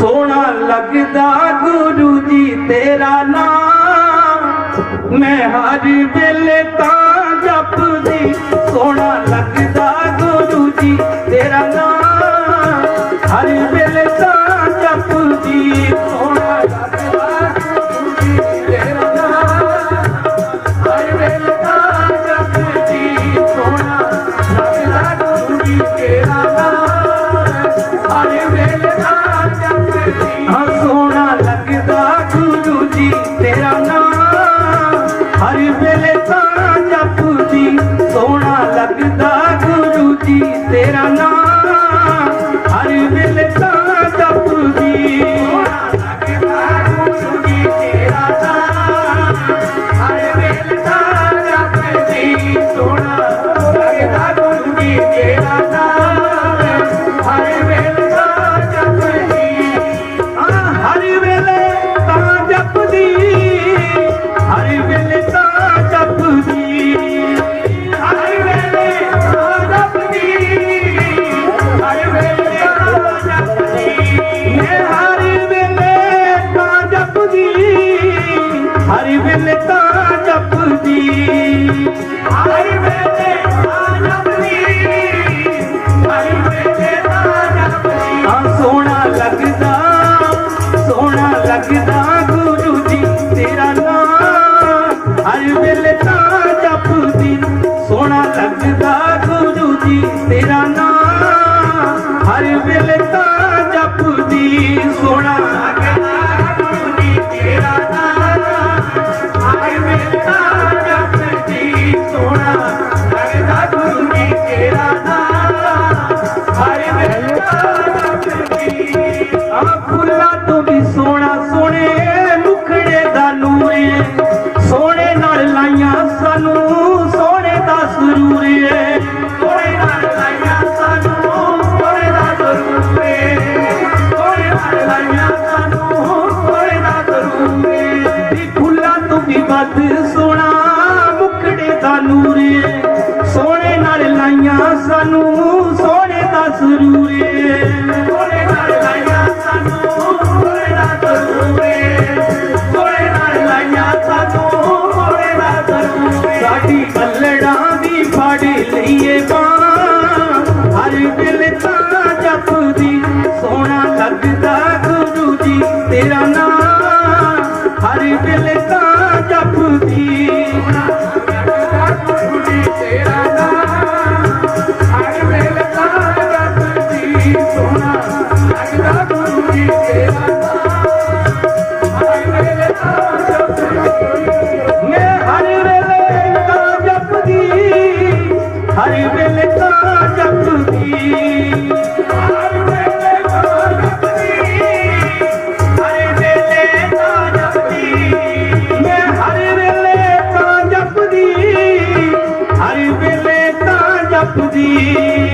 ਸੋਹਣਾ ਲੱਗਦਾ ਗੁਰੂ ਜੀ ਤੇਰਾ ਨਾਮ। ਮੈਂ ਹਰ ਵੇਲੇ ਤਾਂ ਜਪਦੀ, ਸੋਹਣਾ ਲੱਗਦਾ ਗੁਰੂ ਜੀ ਤੇਰਾ ਨਾਮ। ਵੇਲੇ ਸਾਰਾ ਜਪੂਜੀ ਸੋਹਣਾ ਲੱਗਦਾ ਗੁਰੂ ਜੀ, ਤੇਰਾ ਨਾਮ ਹਰ ਵੇਲੇ ਸਾਰਾ ਜਪੂਜੀ ਸੋਹਣਾ ਲੱਗਦਾ ਗੁਰੂ ਜੀ, ਤੇਰਾ ਨਾਮ ਹਰ ਵੇਲੇ ਸਾਰਾ ਜਪੂਜੀ ਸੋਹਣਾ ਲੱਗਦਾ ਗੁਰੂ ਜੀ, ਤੇਰਾ ਨਾਮ ਸਕਦਾ ਗੁਰੂ ਜੀ ਤੇਰਾ ਨਾਮ। ਹਰ ਵੇਲੇ ਤਾਂ ਜਪਦੀ ਸੋਹਣਾ ਲੱਗਦਾ ਗੁਰੂ ਜੀ ਤੇਰਾ ਨਾਮ। ਹਰ ਵੇਲੇ ਤਾਂ ਜਪਦੀ ਸੋਹਣਾ ਲੱਗਦਾ ਗੁਰੂ ਜੀ ਤੇਰਾ ਨਾਮ। ਹਰ ਵੇਲੇ ਤਾਂ ਜਪਦੀ ਸੋਹਣਾ ਲੱਗਦਾ ਗੁਰੂ ਜੀ ਤੇਰਾ ਨਾਮ। तेरा नाम ti.